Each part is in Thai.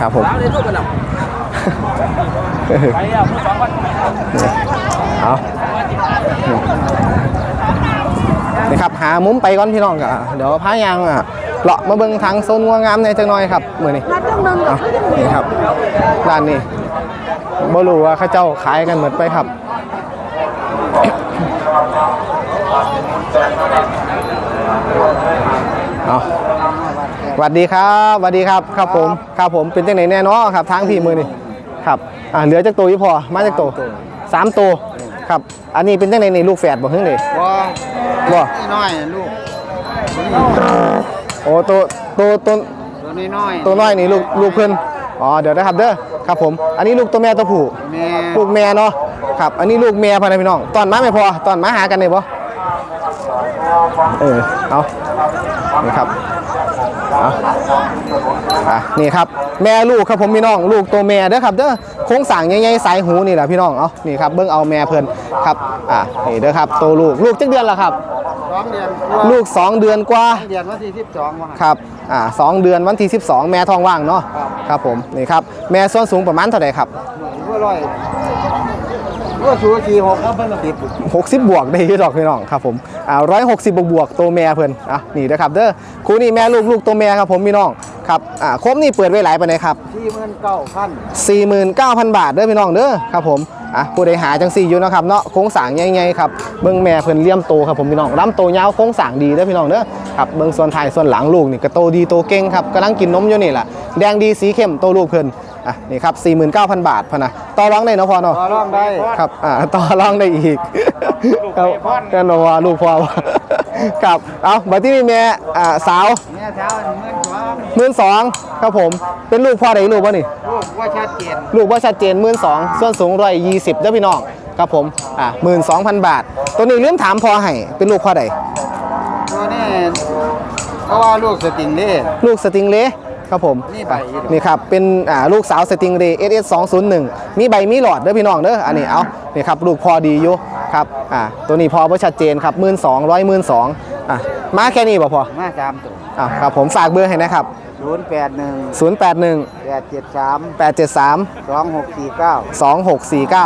ครับผมแล้วเลยทุกคนอะไปอะผู้สองวันเอานี่ครับหามุมไปก่อนพี่น้องกะเดี๋ยวพายางอะเลาะมาเบิ่งทางโซนงัวงามในจังหน่อยครับมื้อนี้นัดต้องนึงกับเอานี่ครับร้านนี้บ่รู้ว่าเขาเจ้าขายกันหมดไปครับเอาส วัสดีครับสวัสดีครับครับผมครับผมเป็นจังไหนแน่เนอนครับทางพี่มือนี่ครับอ่าเหลือจากตัวยี่พอมาจากตัวสามตัวครับอันนี้เป็นจังไหนนี่ลูกแฝดบ่เพิ่งเลยว่าบ่น้อยลูกโอ้ตัวตัวตัวตัวนี้น้อยตัวน้อยนี่ลูกลูกเพิ่นอ๋อเดี๋ยวนะครับเด้อครับผม อันนี้ลูกตัวแม่ตัวผู้แม่ลูกแม่เนาะครับอันนี้ลูกแม่พะนะพี่น้องตอนมาไม่พอตอนมาหากันเลยบ่เออเอานี่ครับเอาอะ นี่ครับแม่ลูกครับผมพี่น้องลูกตัวแม่เด้อครับเด้อโค้งสั่งใหญ่ๆสายหูนี่แหละพี่น้องเอานี่ครับเบิ่งเอาแม่เพิ่นครับอะนี่เด้อครับตัวลูกลูกจักเดือนละครับ สองเดือนลูก 2 เดือนกว่า เดือนวันที่สิบสองวันครับ อ่าสองเดือนวันที่ 12 แม่ท้องว่างเนาะ ครับผม นี่ครับ แม่ส้นสูงประมาณเท่าไหร่ครับว่าร้อย ว่าชูชีหกครับเพิ่นติด60 บวกได้ที่ดอกพี่น้องครับผมอ่า160บวกบวกตัวแม่เพิ่นอะนี่นะครับเด้อคู่นี้แม่ลูกลูกตัวแม่ครับผมพี่น้องครับอ่าครบนี่เปิดไว้หลายปานใดครับที่เมื่นเก้าพัน49,000 บาทเด้อพี่น้องเด้อครับผมอะผู้ใดหาจังซี่อยู่เนาะครับเนาะโค้งสร้างใหญ่ๆครับเบิ่งแม่เพิ่นเลี่ยมโตครับผมพี่น้องลำโตยาวโค้งสร้างดีเด้อพี่น้องเด้อครับเบิ่งส่วนท้ายส่วนหลังลูกนี่ก็โตดีโตเก่งครับกำลังกินนมอยู่นี่แหละแดงดีสีเข้มโตลูกเพิ่น อะนี่ครับ 49,000 บาทพะนะต่อรองได้เนาะพอเนาะต่อรองได้ครับอ่าต่อรองได้อีกครับกันว่าลูกพ่อว่าครับเอาบัดที่นี่แม่อ่าสาวแม่เช้าเมื่นสองหมื่นสองครับผมเป็นลูกพ่อใดลูกวะนี่ลูกว่าชัดเจนลูกว่าชัดเจนหมื่นสองส่วนสูงร้อยยี่สิบเด้อพี่น้องครับผมอ่าหมื่นสองพันบาท ตัวนี้ลืมถามพอให้เป็นลูกพ่อใดตัวนี้เพราะว่าลูกสติงเล่ลูกสติงเล่ ครับผมนี่ใบอีดอกนี่ครับเป็นอ่าลูกสาวสติงเรย์ SS 201มีใบมีหลอดเด้อพี่น้องเด้ออันนี้เอานี่ครับลูกพอดีอยู่ครับอ่าตัวนี้พอบ่ชัดเจนครับหมื่นสองร้อยหมื่นสองอะมาแค่นี้บ่พอมาสามตัวอ่าครับผมฝากเบอร์ให้นะครับ ศูนย์แปดหนึ่ง081 แปดเจ็ดสาม873 สองหกสี่เก้า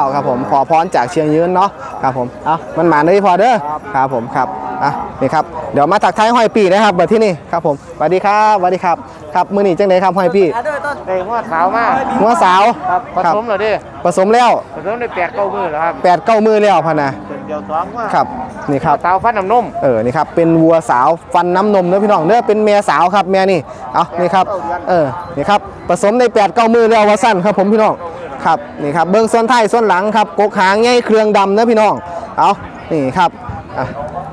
2649 ครับผมขอพรจากเชียงยืนเนาะครับผมเอามันหมาเลยพอเด้อครับผมครับอะนี่ครับเดี๋ยวมาตักท้ายห้อยปีนะครับเบอร์ที่นี่ครับผมสวัสดีครับสวัสดีครับครับมือนี่จังไหนครับห้อยปีไอ้หัวขาวมากหัวสาวครับผสมเหรอดิผสมแล้วผสมได้แปดเก้ามือแล้วครับแปดเก้ามือแล้วพะนะ เดียวสองว่าครับนี่ครับสาวฟันน้ำนมเออนี่ครับเป็นวัวสาวฟันน้ำนมเด้อพี่น้องเด้อเป็นแม่สาวครับแม่นี่เอานี่ครับเออนี่ครับผสมในแปดเก้ามือแล้ววาสั้นครับผมพี่น้องครับนี่ครับเบิ้งส่วนท้ายส่วนหลังครับกกหางใหญ่เครื่องดำเด้อพี่น้องเอานี่ครับอะ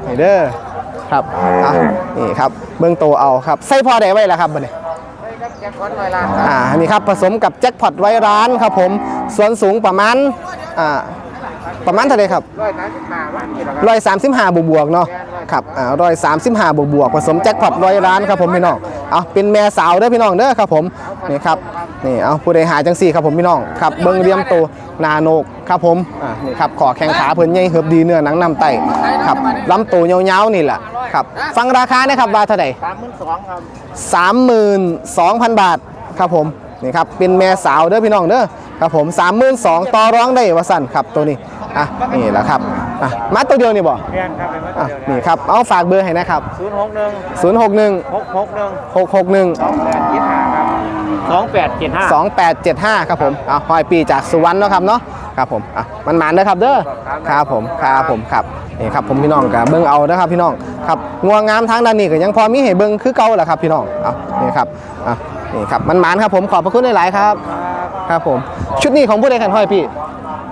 นี่เด้อครับอะนี่ครับเบิ้งโตเอาครับใส่พอได้ไว้แล้วครับบัดนี้แจ็คคอนหน่อยละอ่านี่ครับผสมกับแจ็คพอตไว้ร้านครับผมส่วนสูงประมาณอ่า ประมาณเท่าไหร่ครับร้อยสามสิบห้าวันนี่แหละครับร้อยสามสิบห้าบวกบวกๆเนาะครับอ่าร้อยสามสิบห้าบวกบวกๆผสมแจ็คพอตร้อยล้านครับผมพี่น้องเอาเป็นแม่สาวเด้อพี่น้องเด้อครับผมนี่ครับนี่เอาผู้ใดหาจังสี่ครับผมพี่น้องครับเบิ้งเรียมโตนาโนกครับผมอ่านี่ครับขอแข้งขาเพิ่นใหญ่เหือบดีเนื้อหนังนำไตครับลำโตวยาวๆนี่แหละครับฟังราคานะครับว่าเท่าไหร่สามหมื่นสองครับสามหมื่นสองพันบาทครับผม นี่ครับเป็นแม่สาวเด้อพี่น้องเด้อครับผมสามหมื่นสองต่อร้องได้ว่าสั่นครับตัวนี้อะนี่แหละครับอะมาตัวเดียวนี่บ่เรียนครับเป็นว่าอะเดียวนี่ครับเอาฝากเบอร์ให้นะครับศูนย์หกหนึ่ง061หกหกหนึ่ง661สองแปดเจ็ดห้าครับสองแปดเจ็ดห้า2875ครับผมอะหอยปีจากสุวรรณเนาะครับเนาะครับผมอะมันหมานเด้อครับเด้อครับผมครับผมครับนี่ครับผมพี่น้องกับเบิ้งเอานะครับพี่น้องครับงัวงามทางด้านนี้ก็ยังพอมีให้เบิ้งคือเก่าแหละครับพี่น้องอะนี่ครับอะ นี่ครับมันหมานครับผมขอบพระคุณหลายๆครับครับผมชุดนี้ของผู้ใดกันห้อยพี่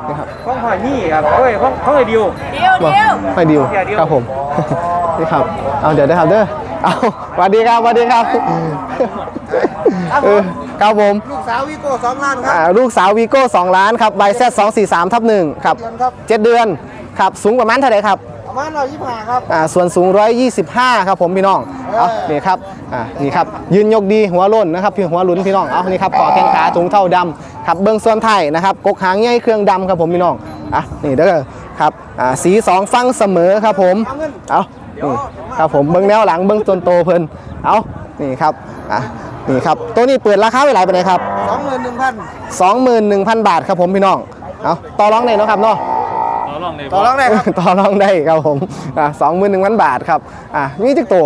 นี่ครับข้องหอยนี่ครับเฮ้ยข้องข้องไอเดียวเดียวเดียวไปดิวเดี๋ยวเดี๋ยวครับผมนี่ครับเอาเดี๋ยวนะครับเด้อเอาสวัสดีครับสวัสดีครับเออครับผมลูกสาววิโก้สองล้านครับอ่าลูกสาววีโก้2ล้านครับใบแซดสองสี่สามทับหนึ่งครับเดือนครับเจ็ดเดือนครับสูงประมาณเท่าไหร่ครับ ประมาณร้อยยี่สิบห้าครับอ่าส่วนสูง 125 ครับผมพี่น้องเอานี่ครับอ่านี่ครับยืนยกดีหัวโล้นนะครับพี่หัวหลุนพี่น้องเอานี่ครับขอแข้งขาถุงเท่าดำครับเบื้องส่วนไทายนะครับกกหางใหญ่เครื่องดำครับผมพี่น้องอะนี่เด้อครับอ่าสีสองฟังเสมอครับผมเอานี่ครับผมเบื้องแนวหลังเบื้องต้นโตเพิ่นเอานี่ครับอะนี่ครับตัวนี้เปิดราคาไว้หลายปานใดครับสองหมื่นหนึ่งพัน21,000 บาทครับผมพี่น้องเอาต่อรองได้เนาะครับเนาะต่ อรองเลยต่อรองได้ครับ ต่อรองได้ครับผมอ่า21,000บาทครับอ่ามีจักตัว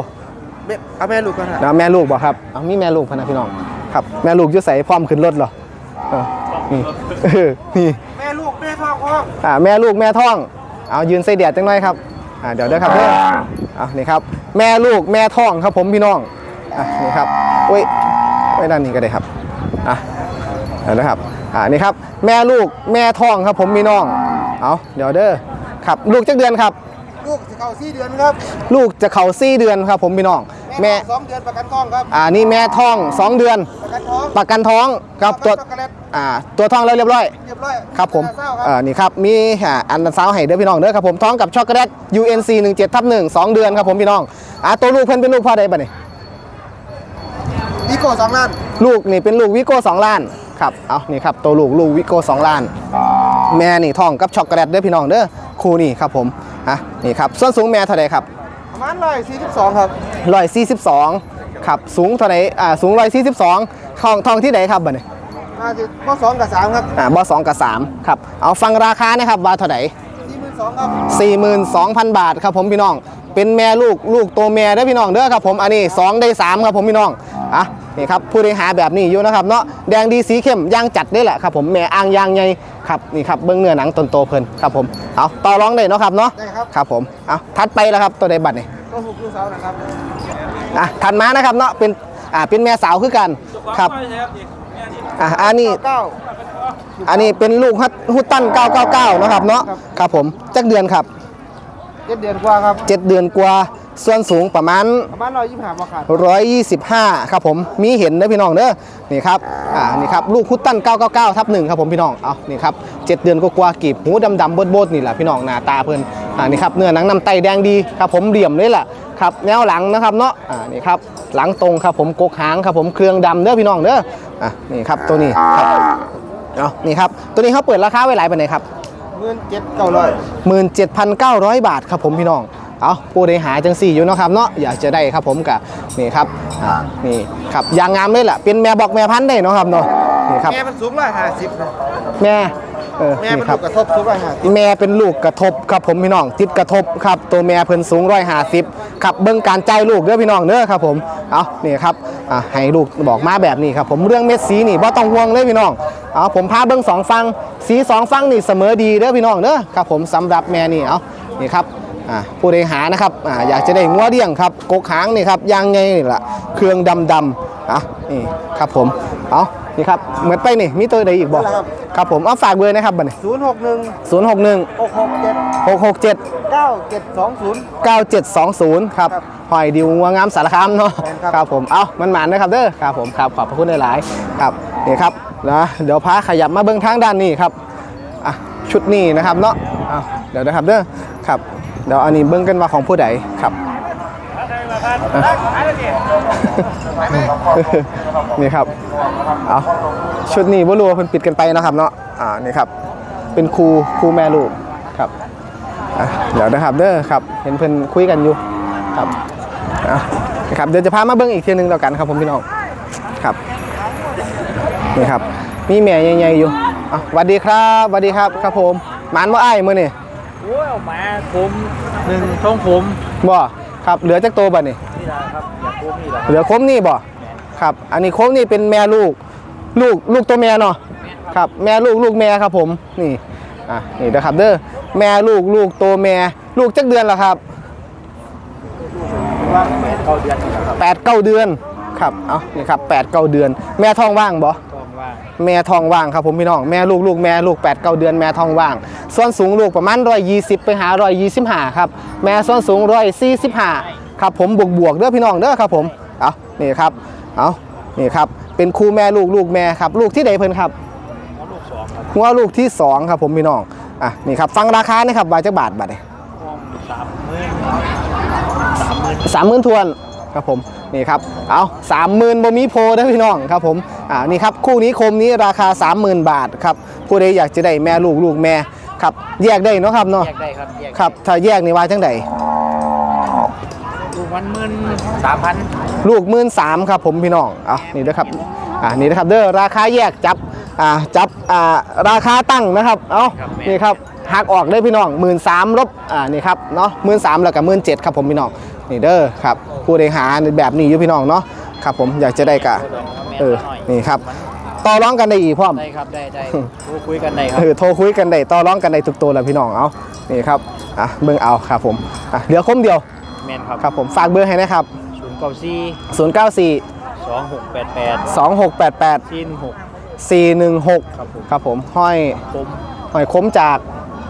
เบ็ดเอาแม่ลูกกันฮะนะแม่ลูกบ่ครับเอามีแม่ลูกพะนะพี่น้องครับแม่ลูกอยู่ใส่พร้อมขึ้นรถเหรอเออนี่เออนี่ แม่ลูกแม่ท้องพ่ออ่าแม่ลูกแม่ท้อง เอายืนใส่เดียดจังหน่อยครับอ่าเดี๋ยวเด้อครับเด้ออ่านี่ครับ แม่ลูกแม่ท้องครับผมพี่น้องอะนี่ครับโอ้ยไว้ด้านนี้ก็ได้ครับอะเดี๋ยวนะครับอ่านี่ครับ แม่ลูกแม่ท้องครับผมพี่น้อง เอาเดี๋ยวเด้อครับลูกจักเดือนครับ ลูกจะเข้าสี่เดือนครับ ลูกจะเข่าสี่เดือนครับ ผมพี่น้องแม่แม่ท้องสองเดือนประกันท้องครับอ่านี่แม่ท้องสองเดือน ประกันท้องประกันท้องครับตัวช็อกโกแลตอ่าตัวท้องแล้วเรียบร้อยเรียบร้อยครับผมเศร้าครับอ่านี่ครับมีอ่าอันสาวให้เด้อพี่น้องเด้อครับผมท้องกับช็อกโกแลต UNC 17ทับ1 2 เดือนครับผมพี่น้องอ่าตัวลูกเพิ่นเป็นลูกพ่อใดบัดนี้วิโก้สองล้าน ลูกนี่เป็นลูกวิโก้2ล้านครับเอานี่ครับตัวลูกลูกวิโก้2ล้าน แม่นี่ท้องกับช็อกโกแลตเด้อพี่น้องเด้อคู่นี่ครับผมอะนี่ครับส่วนสูงแม่เท่าไหร่ครับประมาณร้อยสี่สิบสองครับ142ครับสูงเท่าไหร่อ่าสูง142ท้องท้องที่ไหนครับบัดนี้น่าจะข้อสองกับสามครับอ่าบ่สองกับสามครับเอาฟังราคานะครับว่าเท่าไหร่สี่หมื่นสองครับ42,000บาทครับผมพี่น้อง เป็นแม่ลูกลูกตัวแม่เด้อพี่น้องเด้อครับผมอันนี้2ได้3ครับผมพี่น้อง อะนี่ครับผู้ใดหาแบบนี้อยู่นะครับเนาะแดงดีสีเข้มย่างจัดได้แหละครับผมแม่อ่างย่างใหญ่ครับนี่ครับเบื้องเนื้อหนังตนโตเพลินครับผมเอาต่อรองได้เนาะครับเนาะได้ครับครับผมเอาทัดไปแล้วครับตัวใดบัตรนี่ก็หกลูกเสานะครับอะถัดมานะครับเนาะเป็นอ่าเป็นแม่สาวคือกันครับอะอันนี้เก้าอันนี้เป็นลูกฮัตฮุตตัน999นะครับเนาะครับผมจักเดือนครับเจ็ดเดือนกว่าครับเจ็ดเดือนกว่า ส่วนสูงประมาณประมาณร้อยยี่สิบห้าบาทขาด125ครับผมมีเห็นเด้อพี่น้องเด้อนี่ครับอ่านี่ครับลูกคุตตัน999ทับหนึ่งครับผมพี่น้องเอานี่ครับเจ็ดเดือนก็กว่าๆกีบหูดำๆบดๆนี่แหละพี่น้องหน้าตาเพิ่นอ่านี่ครับเนื้อหนังน้ำไตแดงดีครับผมเหลี่ยมเลยแหละครับแนวหลังนะครับเนาะอ่านี่ครับหลังตรงครับผมกกหางครับผมเครื่องดำเด้อพี่น้องเด้ออะนี่ครับตัวนี้ครับเอานี่ครับตัวนี้เขาเปิดราคาไว้หลายปานไหนครับเงินเจ็ดเก้าร้อย17,900บาทครับผมพี่น้อง เอาผู้ใดหาจังสี่อยู่เนาะครับเนาะอยากจะได้ครับผมกับนี่ครับอ่านี่ครับยางงามเลยแหละเป็นแม่บอกแม่พันธุ์ได้เนาะครับเนาะนี่ครับแม่มันสูงร้อยห้าสิบนะแม่เออแม่นี่มันครัลูบกกระทบสูงร้อยห้าสิบแม่เป็นลูกกระทบครับผมพี่น้องติดกระทบครับตัวแม่เพิ่นสูงร้อยห้าสิบครับเบิ่งการใจายลูกเด้อพี่น้องเด้อครับผมเอานี่ครับอ่าให้ลูกบอกมาแบบนี้ครับผมเรื่องเม็ดสีนี่บ่ต้องห่วงเลยพี่น้องเอาผมพาเบิ่งสองฟังสีสองฟังนี่เสมอดีเด้อพี่น้องเด้อครับผมสำหรับแม่นี่เอานี่ครับ อ่าผู้ใดหานะครับอ่าอยากจะได้งัวเลี้ยงครับกกหางนี่ครับยางไงนี่ล่ะเครื่องดำดำๆอะนี่ครับผมเอานี่ครับเหมือนไปนี่มีตัวใดอีกบ่ครับผมเอาฝากเบอร์นะครับบัดนี้ศูนย์หกหนึ่งศูนย์หกหนึ่งหกหกเจ็ดหกหกเจ็ดเก้าเจ็ดสองศูนย์9720ครับครับหอยดิวงัวงามสารคามเนาะแม่นครับครับผมเอ้ามันหมานนะครับเด้อครับผมครับขอบพระคุณหลายๆครับนี่ครับนะเดี๋ยวพาขยับมาเบื้องทางด้านนี้ครับอะชุดนี้นะครับเนาะอ้าวเดี๋ยวนะครับเด้อครับ เดี๋ยวอันนี้เบื้องกันมาของผู้ใดครับ นี่ครับ เอาชุดนี้บ่รู้ว่าเพิ่นปิดกันไปนะครับเนาะ อ่า นี่ครับ เป็นครูครูแม่ลูกครับอะเดี๋ยวนะครับเด้อครับ เห็นเพิ่นคุยกันอยู่ครับอะนะครับ เดี๋ยวจะพามาเบิ่งอีกเทียหนึงแล้วกันครับผมพี่น้อง ครับ นี่ครับ มีแม่ใหญ่ๆอยู่อะสวัสดีครับสวัสดีครับ ครับผมหมานว่าอ้ายมื้อนี่ โอ้ยเอามาผมหนึ่งช่องผมบ่ครับเหลือจักโตวบัดนี่นี่นะครับอยากผมนี่แหละเหลือคมนี่บ่ครับ อันนี้คมนี่เป็นแม่ลูก ลูกลูกตัวแม่เนาะครับแม่ลูกลูกแม่ครับผมนี่อะนี่นะครับเด้อแม่ลูกลูกตัวแม่ลูกจักเดือนแล้วครับ ว่าแม่เก้าเดือนนี่แหละครับ แปดเก้าเดือนครับ เอานี่ครับแปดเก้าเดือน แม่ท้องว่างบ่กองว่าง แม่ทองว่างครับผมพี่น้องแม่ลูกลูกแม่ลูก8ปดเเดือนแม่ทองว่าง ส่วนสูงลูกประมาณร้อยยี่สิบไปหาร้อยยี่สิบห้าครับแม่ส่วนสูงร้อยสี่สิบห้าครับผมบวกบวกๆเด้อพี่น้องเด้อครับผมเอานี่ครับเอานี่ครับเป็นคู่แม่ลูกลูกแม่ครับลูกที่ใดเพิ่นครับแล้วลูกสองครับงัวลูกที่สองครับผมพี่น้องอะนี่ครับฟังราคานี่ครับบาทจักบาทบาทเลยกองสามหมื่นสามหมื่นสามหมื่นทวน ครับผมนี่ครับเอาสามหมื่นบ่มีโพเด้อพี่น้องครับผมอ่านี่ครับคู่นี้คมนี้ราคา 30,000 บาทครับผู้ใดอยากจะได้แม่ลูกลูกแม่ครับแยกได้เนาะครับเนาะแยกได้ครับแยกครับถ้าแยกนี่ว่าจังไดลูกวันหมื่นสามพันลูกหมื่นสามครับผมพี่น้องอะนี่นะครับอ่านี่นะครับเด้อราคาแยกจับอ่าจับอ่าราคาตั้งนะครับเอานี่ครับหักออกได้พี่น้องหมื่นสามลบอ่านี่ครับเนาะหมื่นสามแล้วกับหมื่นเจ็ดครับผมพี่น้อง นี่เด้อครับผู้ใดหาแบบนี้อยู่พี่น้องเนาะครับผมอยากจะได้กะเออนี่ครับต่อร้องกันได้อีกพร้อมได้ครับได้ได้พูดคุยกันได้ครับเออโทรคุยกันได้ต่อร้องกันได้ทุกตัวแหละพี่น้องเอานี่ครับอะเบิ่งเอาครับผมอะเหลือคมเดียวแมนครับครับผมฝากเบอร์ให้นะครับศูนย์เก้าสี่094สองหกแปดแปด2688ที่หก416ครับผมครับผมห้อยผมห้อยคมจาก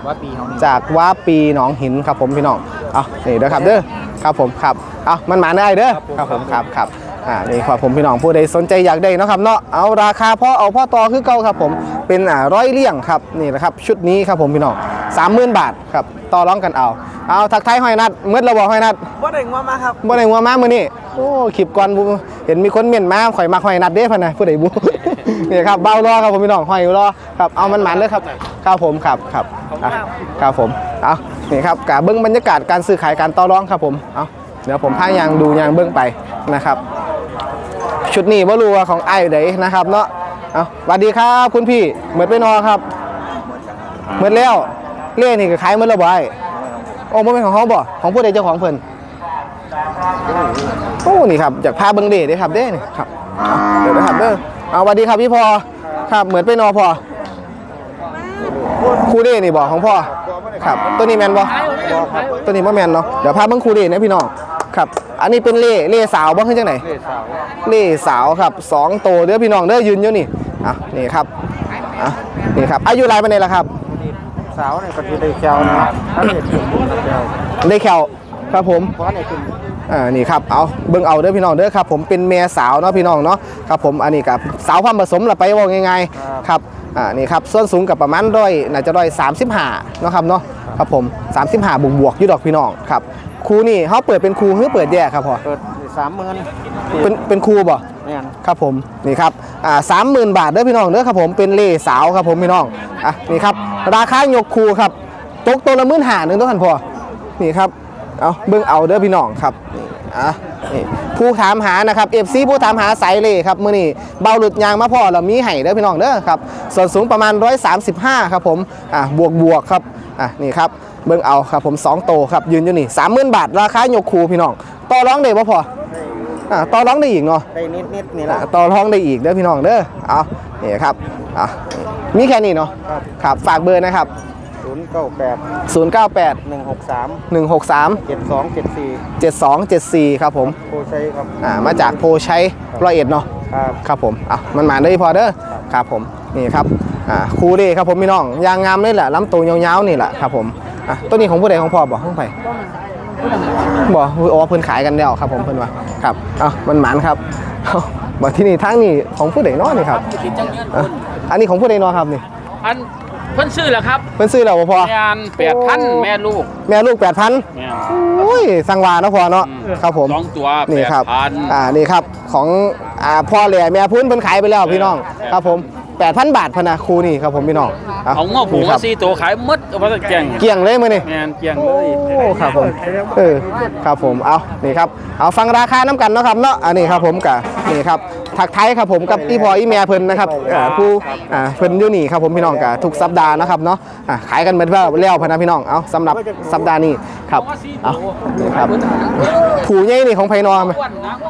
ว่าปีของจากว้าปีหนองหินครับผมพี่น้องเอานี่เด้อครับเด้อครับผมครับเอามันหมาได้เด้อครับผมครับครับอ่านี่ครับผมพี่น้องผู้ใดสนใจอยากได้เนาะครับเนาะเอาราคาพ่อเอาพ่อต่อคือเก่าครับผมเป็นอ่าร้อยเลี่ยงครับนี่นะครับชุดนี้ครับผมพี่น้อง30,000บาทครับต่อร้องกันเอาเอาทักทายห้อยนัดเมื่อเราบอกห้อยนัดว่าได้งวมาครับบ่ได้งัวมามื้อนี้โอ้คลิปก่อนบุเห็นมีคนเม่นมาข่อยมักหอยนัดเด้พันน่ะผู้ใดบุ นี่ครับเบ้ารอครับผมพี่น้องหอยรอครับเอามันหมันเด้อครับครับผมครับครับอะครับผมเอานี่ครับกะเบิ่งบรรยากาศการซื้อขายการต่อรองครับผมเอาเดี๋ยวผมพายางดูยางเบิ่งไปนะครับ ชุดนี้บ่รู้ว่าของไอ้ายใดนะครับเนาะเอาสวัสดีครับคุณพี่เหมือนไปนอครับเหมือนแล้วเล่นี่ก็ขายเหมือนแล้วบ่ไอ้โอ้บ่เป็นของเขาบ่ของผู้ใดเจ้าของเพิ่นโอ้นี่ครับจากพาเบิงเดชด้วยครับเด้นี่ครับเอาเดี๋ยวนะครับเด้อ เอาสวัสดีครับพี่พอครับเหมือนไปนอพอครูเด้นี่บอกของพ่อครับตัวนี้แมนบอตัวนี้บ่แมนเนาะเดี๋ยวพาเบิ้งครูเด้นะพี่น้องครับ อันนี้เป็นเล่เล่สาวบ่ขึ้นจังไหนเลขสาวเล่สาวครับสองโตวเด้อพี่น้องเด้อยืนอยู่นี่อะนี่ครับอะนี่ครับอายุไรปานใดล่ะครับสาวในปฏิได้แก้วนะครับถ้าเด็กถึงแก้วได้แขวครับผม เพราะเนี่ยขึ้นอ่านี่ครับเอาเบิ่งเอาเด้อพี่น้องเด้อครับผมเป็นเมียสาวเนาะพี่น้องเนาะครับผมอันนี้กับสาวความผสมละไปว่าง่ายๆครับอ่านี่ครับส่วนสูงกับประมาณร้อยน่าจะร้อยสามสิบห้าเนาะครับเนาะครับผมสามสิบห้าบวกบวกๆอยู่ดอกพี่น้องครับครูนี่เขาเปิดเป็นครูหรือเปิดแยกครับพ่อเปิดสามหมื่นเป็นเป็นครูบ่เนี่ยครับผมนี่ครับอ่าสามหมื่นบาทเด้อพี่น้องเด้อครับผมเป็นเล่สาวครับผมพี่น้องอะนี่ครับราคายกครูครับตกตัวละหมื่นห้าหนึ่งตัวกันพอนี่ครับ เอาเบิ่งเอาเด้อพี่น้องครับนี่อะนี่ผู้ถามหานะครับเอฟซีผู้ถามหาสายเล่ครับมื้อนี้เบาหลุดยางมาพอเรามีให้เด้อพี่น้องเด้อครับส่วนสูงประมาณ 135 ครับผมอะบวกบวกๆครับอะนี่ครับเบิ่งเอาครับผม2โตครับยืนอยู่นี่30,000 บาท ราคายกครูพี่น้องต่อรองได้บ่พออะต่อรองได้อีกเนาะได้นิดนิดๆนี่อะละต่อรองได้อีกเด้อพี่น้องเด้อเอานี่ครับอะมีแค่นี้เนาะครับครับฝากเบอร์นะครับศูนย์ เก้าแปด098 หนึ่งหกสาม163 เจ็ดสองเจ็ดสี่7274 ครับผมโคชัยครับอ่ามาจากโพชัยร้อยเอ็ดเนาะ ครับ ครับผมอะมันมาได้พอเด้อครับผม นี่ครับ อ่าคูเด้ครับผมพี่น้อง ยางงามเลยแหละลำตัวยาวๆนี่แหละครับผม อะตัวนี้ของผู้ใดของพ่อบอกของไปบอกอ๋อเพิ่นขายกันแล้วครับผมเพิ่นว่า ครับเอามันหมานครับเอาบอกที่นี่ทางนี่ของผู้ใดเนาะนี่ครับอะอันนี้ของผู้ใดเนาะครับนี่ อัน เพิ่นซื้อแล้วครับเพิ่นซื้อแล้วบ่พอแม่อันแปดพันแม่ลูกแม่ลูก8,000แม่โอ้ยสังวาเนาะพอเนาะอืมครับผมสองตัวนี่ครับ8,000อ่านี่ครับของอ่าพ่อแหล่แม่พื้นเพิ่นขายไปแล้วพี่น้องครับผม8,000 บาทพะนะครูนี่ครับผมพี่น้องะเอาง้อผูนี่คมารับสี่ตัวขายหมดเอาไปตะแกงเกลี้ยงเลยมื้อนี่แม่นเกลียงโอ้เลยครับผมเออครับผมเอานี่ครับเอาฟังราคาน้ำกันเนาะครับเนาะอันนี้ครับผมกับนี่ครับ ถักไทยครับผมกับอีพออีแม่เพิ่นนะครับอ่าผู้อ่าเพิ่นอยู่นี่ครับผมพี่น้องกับทุกสัปดาห์นะครับเนาะอ่าขายกันเหมือนว่าแล้วพะนะพี่น้องเอาสำหรับสัปดาห์นี้ครับเอานี่ครับผู้ใหญ่นี่ของไผนอไหม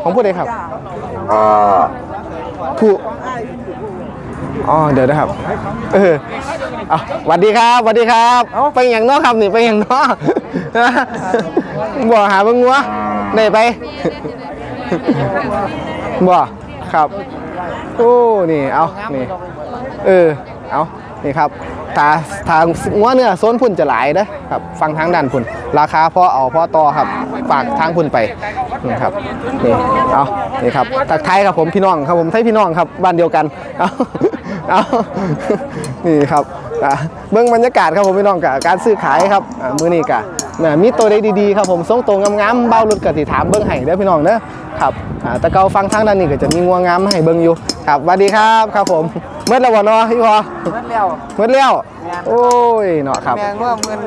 ของผู้ใดครับผู้อ๋อเดี๋ยวนะครับ เออเอาสวัสดีครับสวัสดีครับ ไปอย่างเนาะครับนี่ไปอย่างเนาะบ่หาเบิ่งงัวได้ไปบ่ ครับ โอ้นี่เอานี่เออเอานี่ครับถ้าถ้างัวเนื้อโซนพุ่นจะหลายเด้อครับฟังทางด้านพุ่น ราคาพอเอาพอต่อครับฝากทางพุ่นไปนี่ครับนี่เอานี่ครับตักไทยครับผมพี่น้องครับผมไทยพี่น้องครับบ้านเดียวกันเอาเอานี่ครับอะเบื้องบรรยากาศครับผมพี่น้องกับการซื้อขายครับอ่ามื้อนี้กะเนี่ยมีตัวใดดีๆครับผมทรงตัวงามๆเบ้ารุดกะติถามเบื้องไห้เด้อพี่น้องเด้อครับอ่าแต่เกาฟังทางด้านนี้ก็จะมีงัวงามมาให้เบิ่งอยู่ครับสวัสดีครับครับผมเมื่อแล้ววะเนาะพี่พอมันแล้วเมื่อแล้วโอ้ยเนาะครับแมงว่าเงิน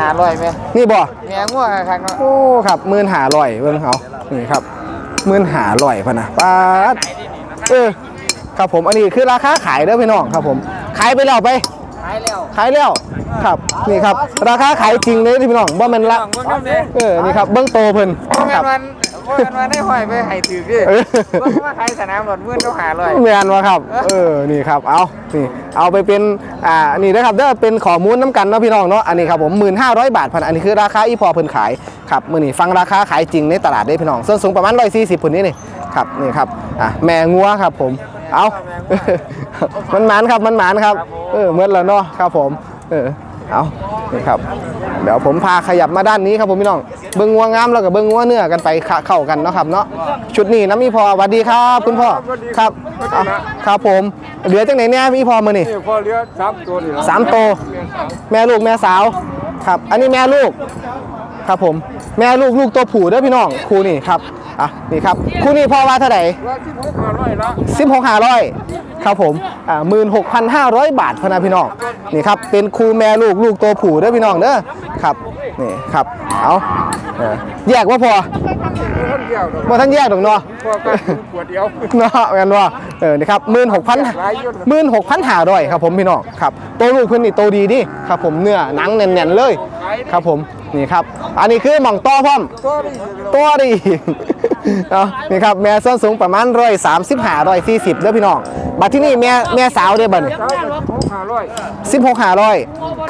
หาร้อยไหมนี่บ่แมงว่าครั้งโอ้ครับหมื่นหาลอยเบิ่งเขานี่ครับหมื่นหาลอยพะนะป้าดเออครับผมอันนี้คือราคาขายเด้อพี่น้องครับผมขายไปแล้วไปหายแล้วขายแล้วครับนี่ครับ ราคาขายจริงเลยที่พี่น้องว่ามันละเบิ่งน้ำเนี่ยเออนี่ครับเบื้องโตเพิ่นว่าแมครันบ วันว่าแมนวันได้หอยไปให้ถือดิเออเบิ่งว่าใครสนามหลดมื่นเขาหาร้อยแมนวะครับเออนี่ครับเอานี่เอาไปเป็นอ่านี่นะครับเด้อเป็นข้อมูลน้ำกันเนาะพี่น้องเนาะอันนี้ครับผม1,500 บาทพันอันนี้คือราคาอีพอเพิ่นขายครับมือนี่ฟังราคาขายจริงในตลาดได้พี่น้องส่วนสูงประมาณ140พุ่นนี้นี่ครับนี่ครับอะแม่งัวครับผม เอา มันหมานครับมันหมานครับ เออเมื่อแล้วเนาะครับผม เออ เอานี่ครับ เดี๋ยวผมพาขยับมาด้านนี้ครับผมพี่น้อง เบิ้งงัวงามแล้วก็เบิ้งงัวเนื้อกันไปขะเข้ากันเนาะครับเนาะ ชุดนี้น้ำมีพอสวัสดีครับคุณพ่อ ครับอะครับผม เหลือจังไหนเนี่ยมีพอมือนี่นี่พอเลี้ยสามตัวนี่สามโตวแม่ลูกแม่สาว ครับ อันนี้แม่ลูก ครับผม แม่ลูกลูกตัวผู้เด้อพี่น้องครูนี่ครับ อะนี่ครับครูนี่พ่อว่าเท่าไหร่ว่าที่พกมาร้อยละสิบหกห้าร้อยครับผมอ่าหมื่นหกพันห้าร้อยบาทพะนะพี่น้องนี่ครับเป็นครูแม่ลูกลูกตัวผู้เด้อพี่น้องเด้อครับนี่ครับเอาเออแยกว่าพอคนเดียวดอกว่าท่านแยกดอกเนาะพอกันขวดเดียวเนาะแม่นว่าเออนี่ครับหมื่นหกพันหมื่นหกพันห้าร้อยครับผมพี่น้องครับตัวลูกเพิ่นนี่โตดีดิครับผมเนื้อหนังแน่นๆเลย ครับผม นี่ครับ อันนี้คือหม่องต้อพร้อมตัวนี้ตัวดีเอานี่ครับแม่ส้นสูงประมาณร้อยสามสิบห้าร้อยสี่สิบเด้อพี่น้อง บัดที่นี่แม่แม่สาวเด้อบัดนี่เจ้าเป็นพกมาร้อยสิบหกห้าร้อย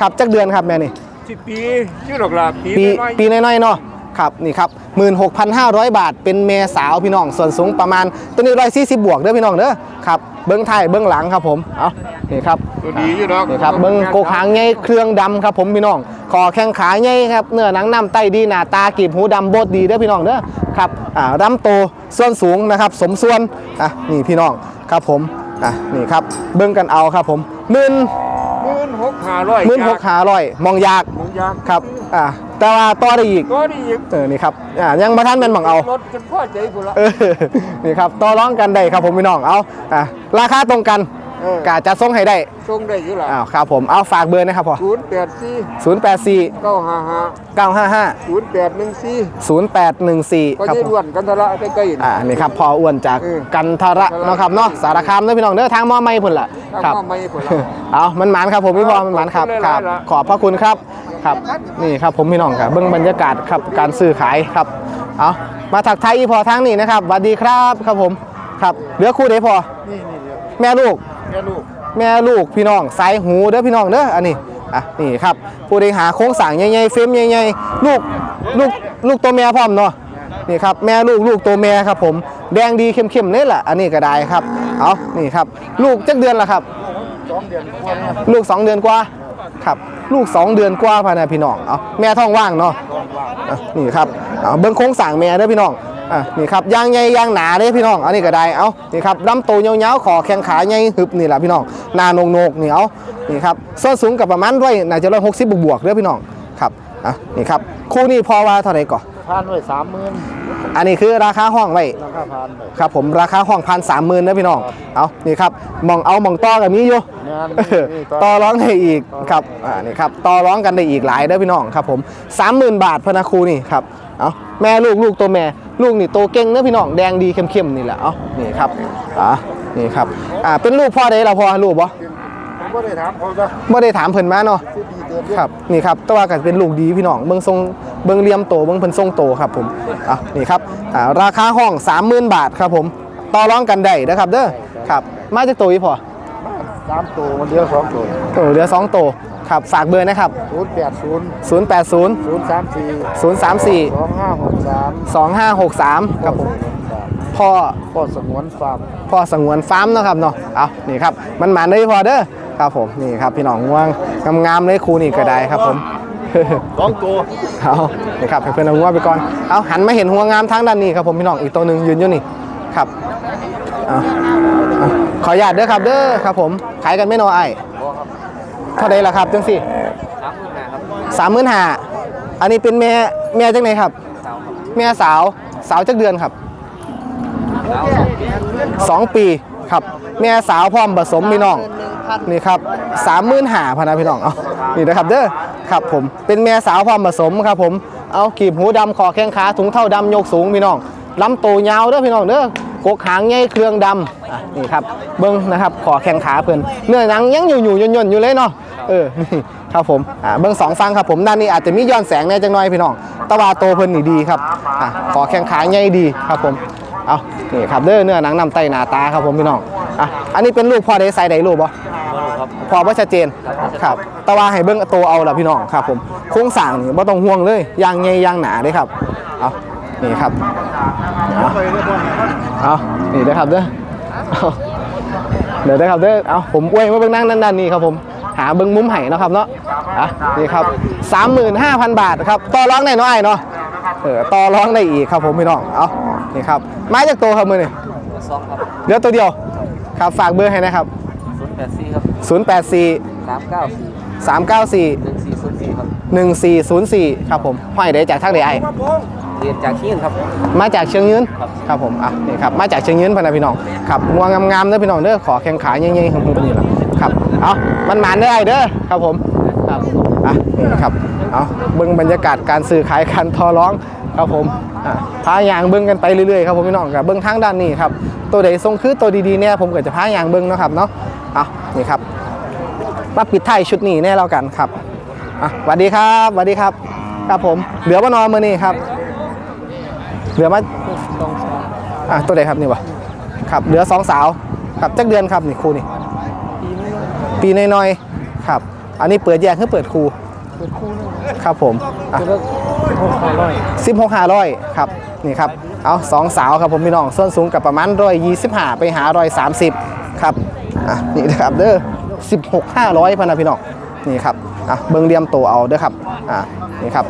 ครับจักเดือนครับแม่นี่สิบปีชื่อดอกลาปีปีน้อยปีน้อยๆเนาะครับนี่ครับหมื่นหกพันห้าร้อยบาท เป็นแม่สาวพี่น้อง ส่วนสูงประมาณตัวนี้ร้อยสี่สิบบวกเด้อพี่น้องเด้อครับเบื้องไทายเบื้องหลังครับผมเอานี่ครับตัวดีอยู่ดอกนี่ครับเบิ้งโกกหางใหญ่เครื่องดำครับผมพี่น้อง คอแข้งขาใหญ่ครับเนื้อหนังน้ำไตดีหน้าตากีบหูดำโบดดีเด้อพี่น้องเด้อครับอ่ารำโตส่วนสูงนะครับ สมส่วนอะนี่พี่น้องครับผมอะนี่ครับเบิ้งกันเอาครับผมหมื่นหมื่นหกห้าร้อยหมื่นหกหาร้อยมองยากมงยางครับอะแต่ว่าต่อได้อีกตัวนี้อีกเออนี่ครับอะยังมาท่านเป็นมองเอารถจนพ่อใจกูละเออนี่ครับต่อร้องกันได้ครับผมพี่น้องเอาอะราคาตรงกัน เออกาจะส่งให้ได้ส่งได้อยู่ละอ้าวครับผมเอาฝากเบอร์นะครับพ่อศูนย์แปดสี่ศูนย์แปดสี่เก้าห้าห้าเก้าห้าห้าศูนย์แปดหนึ่งสี่ศูนย์แปดหนึ่งสี่ก็ครับยี่ผมล้วนกันทะละใกล้ๆ อ่านี่ครับพออ้วนจากเออกันทระเนาะครับเนาะสารคามเด้อพี่น้องเด้อทางมอไม่พุ่นล่ะทางครับมอไม่พุ่นล่ะเอามันหมานครับผมพี่พอมันหมานครับขอบคุณครับหลายๆล่ะ ขอบพระคุณครับครับนี่ครับผมพี่น้องครับเบื้องบรรยากาศครับการซื้อขายครับเอามาถักไทายอีพอทางนี้นะครับสวัสดีครับครับผมครับเหลือคู่เด้พอนี่นี่เดี๋ยวแม่ลูก แม่ลูกแม่ลูกพี่น้องสายหูเด้อพี่น้องเด้ออันนี้อะนี่ครับผู้ใดหาโครงสร้างใหญ่ๆเฟรมใหญ่ๆลูกลูกลูกตัวแม่พร้อมเนาะนี่ครับแม่ลูกลูกตัวแม่ครับผมแดงดีเข้มๆนี่แหละอันนี้ก็ได้ครับเอานี่ครับ ลูกจักเดือนละครับ สองเดือนกว่าเนี่ยลูก 2 เดือนกว่าครับลูก 2 เดือนกว่าพานะพี่น้องเอาแม่ท้องว่างเนาะอะนี่ครับเอาเบิ้งโครงสร้างแม่เด้อพี่น้อง อะนี่ครับยางใหญ่ยางหนาเด้พี่น้องอันนี้ก็ได้เอานี่ครับลำโตวยาวๆขอแข้งขาใหญ่หึบนี่แหละพี่น้องหนาโงนกๆนี่เอานี่ครับส้นสูงกับประมาณร้อยน่าจะร้อยหกสิบบวกๆเด้อพี่น้องครับอะนี่ครับคู่นี้พอว่าเท่าไหร่ก่อน ผ่านไว้สามหมื่นอันนี้คือราคาห้องไว้ ราคาผ่านไป ครับผมราคาห้องพันสามหมื่นนะพี่น้องเอานี่ครับมองเอามองต่อกับนี้อยู่ งานเออต่อร้องได้อีกครับ อ่า นี่ครับ ต่อร้องกันได้อีกหลายเด้อพี่น้องครับผม30,000 บาทพะนะครูนี่ครับ เอาแม่ลูกลูกตัวแม่ ลูกนี่โตเก่งเด้อพี่น้อง แดงดีเข้มๆนี่แหละ เอานี่ครับ อ่า นี่ครับ อ่า เป็นลูกพ่อได้เราพ่อลูกบ่ผมก็ได้ถามเขาจ้ะบ่ได้ถามเพิ่นมาเนาะที่ดีเดือนเดียว ครับนี่ครับแตัวาก็เป็นลูกดีพี่น้องเบิ่งทรงเบิ่งเหลี่ยมโตเบิ่งเพิ่นทรงโตครับผมอะนี่ครับอ่าราคาห้อง 30,000 บาทครับผมต่อร้องกันได้นะครับเด้อครับมาจากตัวอีพอสามตัววันเดียวสองตัวโอ้เหลือสองตัวครับฝากเบอร์นะครับศูนย์แปดศูนย์080ศูนย์สามสี่034สองห้าหกสาม2563ครับผมพ่อพ่อสงวนฟาร์มพ่อสงวนฟาร์มเนาะครับเนาะเอานี่ครับมันหมานเลยพอเด้อ ครับผมนี่ครับพี่น้องง่วงงามๆเลยครูนี่ก็ได้ครับผมสองตัวเอานี่ครับให้เพื่อนเอาง่วงไปก่อนเอาหันมาเห็นหัวงามทางด้านนี้ครับผมพี่น้องอีกตัวหนึ่งยืนอยู่นี่ครับเอาเอาขออนุญาตเด้อครับเด้อครับผมขายกันไม่น้อยไอ้เท่าไดล่ะครับจังสิสามหมื่นห้าอันนี้เป็นแม่แม่จังไหนครับแม่สาวสาวจักเดือนครับสองปีครับ แม่สาวพร้อมผสมพี่น้อง นี่ครับสามหมื่นห้าพันนะพี่น้องเอานี่นะครับเด้อครับผมเป็นแม่สาวพร้อมผสมครับผมเอากีบหูดำคอแข้งขาถุงเท่าดำยกสูงพี่น้องลำโตวยาวเด้อพี่น้องเด้อกกหางใหญ่เครื่องดำนี่ครับเบิ้งนะครับขอแข้งขาเพิ่นเนื้อหนังยังอยู่อยู่ย่นย่นๆอยู่เลยเนาะเออครับผมเบิ้องสองฟังครับผมด้านนี้อาจจะมีย้อนแสงแน่จังน้อยพี่น้องตะวาโตเพิ่นนี่ดีครับอขอแข้งขาใหญ่ดีครับผมเอานี่ครับเด้อเนื้อหนังนำไตหนาตาครับผมพี่น้องอะอันนี้เป็นลูกพ่อได้ใส่ใดลูกบ่ พอว่าชัดเจนครับแต่ว่าให้เบิ้งตัวเอาละพี่น้องครับผมโครงสร้างนี่บ่ต้องห่วงเลยยางใหญ่ยางหนาเด้ครับเอานี่ครับเอาเอานี่เด้อครับเด้อเอาเดี๋ยวเด้อครับเด้อเอาผมอวยมาเบิ่งนั่งนั่นนั่นนี่ครับผมหาเบิ่งมุมไห้เนาะครับเนาะอะนี่ครับ35,000บาทครับต่อรองได้น้อยเนาะเออต่อรองได้อีกครับผมพี่น้องเอานี่ครับมาจากตัวครับมือนี่สองครับเหลือตัวเดียวครับฝากเบอร์ให้นะครับศูนย์แปดสี่ค 084รับสามเก้าสี่394หนึ่งสี่ศูนย์สี่ครับ1404 ครับผมห้อยได้จากทางใดไอ เรียนจากที่อื่นครับ มาจากเชียงยืนครับผมอะนี่ครับมาจากเชียงยืนพะนะพี่น้องครับงัวงามๆเด้อพี่น้องเด้อขอแข้งขาเงี้ยๆของผมนี่แหละครับเอามันหมานเด้อไอเด้อครับผมครับอะนี่ครับเอาเบิ่งบรรยากาศการซื้อขายการทอร้องครับผมอะพายางเบิ่งกันไปเรื่อยๆครับผมพี่น้องกับเบิ่งทางด้านนี้ครับตัวใดทรงคือตัวดีๆเนี่ยผมก็จะพายางเบิ่งเนาะครับเนาะเอานี่ครับมาปิดท้ายชุดนี้แน่แล้วกันครับอะสวัสดีครับสวัสดีครับ ครับผม เหลือว่านอนมือนี่ครับ เหลือมาอะตัวใดครับนี่วะครับ เหลือสองสาวครับจักเดือนครับนี่ครูนี่ ปีน้อยๆครับ อันนี้เปิดแยกคือเปิดครูครับผมอะหกร้อยสิบหกห้าร้อยครับนี่ครับ เอาสองสาวครับผมพี่น้อง ส่วนสูงกับประมาณร้อยยี่สิบห้าไปหาร้อยสามสิบครับ อะนี่นะครับเด้อสิบหกห้าร้อยพะนะพี่น้องนี่ครับอะเบิ้งเรียมโตเอาเด้อครับอะนี่ครับ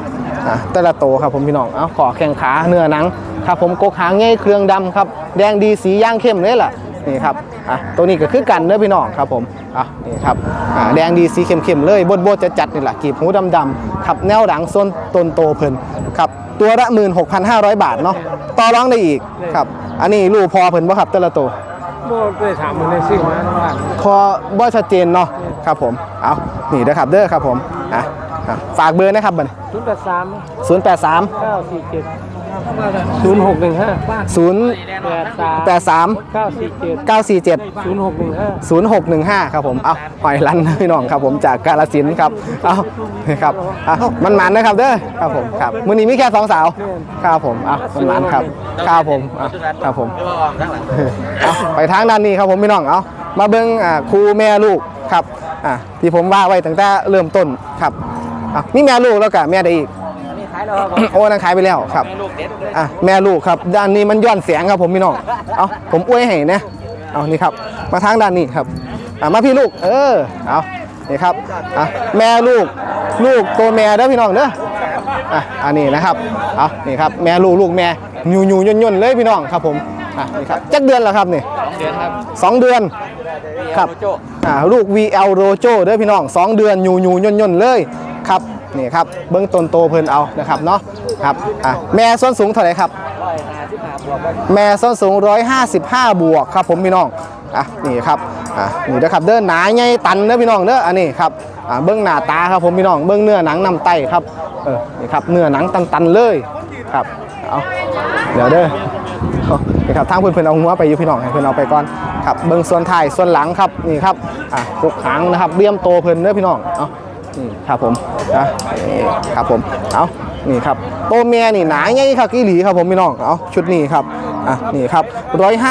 อะแต่ละโตครับผมพี่น้องเอาขอแข้งขาเนื้อหนังครับผมกกหางใหญ่เครื่องดำครับแดงดีสีย่างเข้มเลยล่ะนี่ครับอะตัวนี้ก็คือกันเด้อพี่น้องครับผมอะนี่ครับอ่าแดงดีสีเข้มๆเลยบดบดจะจัดนี่แหละกีบหูดำๆครับแนวหลังส้นต้นโตเพิ่นครับตัวละ16,500บาทเนาะต่อรองได้อีกครับอันนี้ลูกพอเพิ่นบ่ครับแต่ละตัว โม่ได้ถามมันในซิ่งมาทั้งวันพอบ่ชัดเจนเนาะครับผมเอานี่นะครับเด้อครับผมอะอะฝากเบอร์นะครับบัดศูนย์แปดสาม083เก้าสี่เจ็ด ศูนย์หกหนึ่งห้า0แปดสาม83เก้าสี่เจ็ด947ศูนย์หกหนึ่งห้า0615ครับผมเอาหอยลันนะพี่น้องครับผมจากกาลสินธุ์ครับเอานี่ครับอะมันหมันนะครับเด้อครับผมครับมื้อนี้มีแค่สองสาวครับผมอะมันหมันครับครับผมอะครับผมเอาไปทางด้านนี้ครับผมพี่น้องเอามาเบิ้งอ่าครูแม่ลูกครับอะที่ผมว่าไว้ตั้งแต่เริ่มต้นครับอะนี่แม่ลูกแล้วกับแม่ได้อีกนี่ขายแล้วครับโอ้นั่นขายไปแล้วครับลูกเด็ดเลยอะแม่ลูกครับ ด้านนี้มันย้อนเสียงครับผมพี่น้องเอาผมอวยให้นะเอานี่ครับ มาทางด้านนี้ครับอะมาพี่ลูก เออเอานี่ครับอะแม่ลูกลูกตัวแม่เด้อพี่น้องเด้ออะอันนี้นะครับเอานี่ครับแม่ลูกลูกแม่ยูยูย่นย่นๆเลยพี่น้องครับผมอะนี่ครับจักเดือนแล้วครับนี่เดือนครับสองเดือนครับโจอ่าลูก VL Rojo เด้อพี่น้อง2เดือนยูยูย่นย่นๆเลยครับ นี่ครับเบื้องต้นโตเพิ่นเอานะครับเนาะครับอะแม่ส้นสูงเท่าไหร่ครับร้อยห้าสิบห้าบวกครับแม่ส้นสูง 155 บวกครับผมพี่น้องอะนี่ครับอะนี่เด้อครับเด้อหนาใหญ่ตันเด้อพี่น้องเด้ออันนี้ครับอ่าเบื้องหน้าตาครับผมพี่น้องเบื้องเนื้อหนังนำไตครับเออนี่ครับเนื้อหนังตันๆเลยครับเอาเดี๋ยวเด้อเอานี่ครับทางเพื่อนเพื่อนเอาหัวไปอยู่พี่น้องให้เพื่อนเอาไปก่อนครับเบื้องส่วนท้ายส่วนหลังครับนี่ครับอะกกหางนะครับเบี้ยมโตเพื่อนเด้อพี่น้องเอานี่ครับผม อะนี่ครับผมเอานี่ครับโตเมียนี่หนาใหญ่ครับกี่หลีครับผมพี่น้องเอาชุดนี้ครับอะนี่ครับ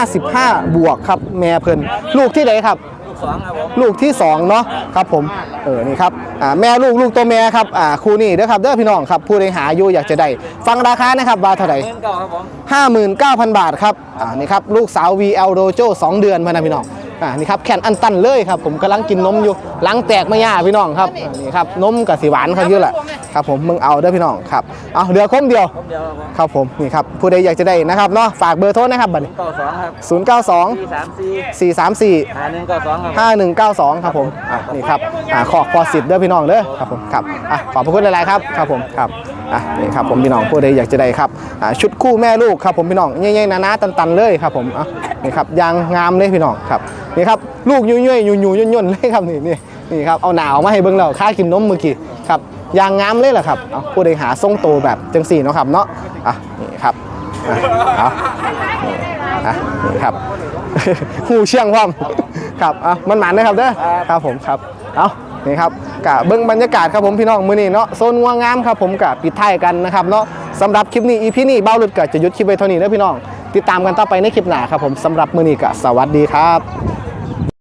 155บวกครับแม่เพิ่นลูกที่ไหนครับสองครับผมลูกที่2เนาะครับผมเออนี่ครับอ่าแม่ลูกลูกตัวแม่ครับอ่าคู่นี้เด้อครับเด้อพี่น้องครับผู้ใดหาอยู่อยากจะได้ฟังราคานะครับว่าเท่าไหร่เงินเก่าครับผม59,000บาทครับอ่านี่ครับลูกสาว VL Dojo 2 เดือนพะนะพี่น้อง อ่านี่ครับแขนอันตันเลยครับ ผมกำลังกินนมอยู่หลังแตกไม่ย่าพี่น้องครับอ่านี่ครับนมกับสีหวานเขาเยอะแหละครับผมมึงเอาเด้อพี่น้องครับเอาเหลือคมเดียวผมเดียวครับผมครับผมนี่ครับผู้ใดอยากจะได้นะครับเนาะฝากเบอร์โทรนะครับบัดนี้เก้าสองครับ092สี่สามสี่434หาหนึ่งเก้าสองครับ5192ครับผมอะนี่ครับอ่าขอพอสิทธิ์เด้อพี่น้องเด้อครับผมครับอะขอบพระคุณหลายๆครับครับผมครับอะนี่ครับผมพี่น้องผู้ใดอยากจะได้ครับอ่าชุดคู่แม่ลูกครับผมพี่น้องใหญ่ๆหนาๆตันๆเลยครับผมอะนี่ครับยางงามเลยพี่น้องครับ นี่ครับลูกยุ่ยๆยุ่ยๆย่นเลยครับนี่นี่นี่ครับเอาหนาวมาให้เบิ่งแล้วค่ากินนมเมื่อกี้ครับยางงามเลยแหละครับเอาผู้ใดหาทรงโตแบบจังสี่เนาะครับเนาะอะนี่ครับเอาอะนี่ครับหูเชี่ยงความครับอะมันหมันนะครับเด้อครับผมครับเอานี่ครับกะเบิ้งบรรยากาศครับผมพี่น้องมื้อนี้เนาะโซนงัวงามครับผมกะปิดท้ายกันนะครับเนาะสำหรับคลิปนี้อีพีนี้เบ้าหลุดกะจะยุดคลิปไว้เท่านี้เด้อพี่น้องติดตามกันต่อไปในคลิปหน้าครับผมสำหรับมื้อนี้กะสวัสดีครับ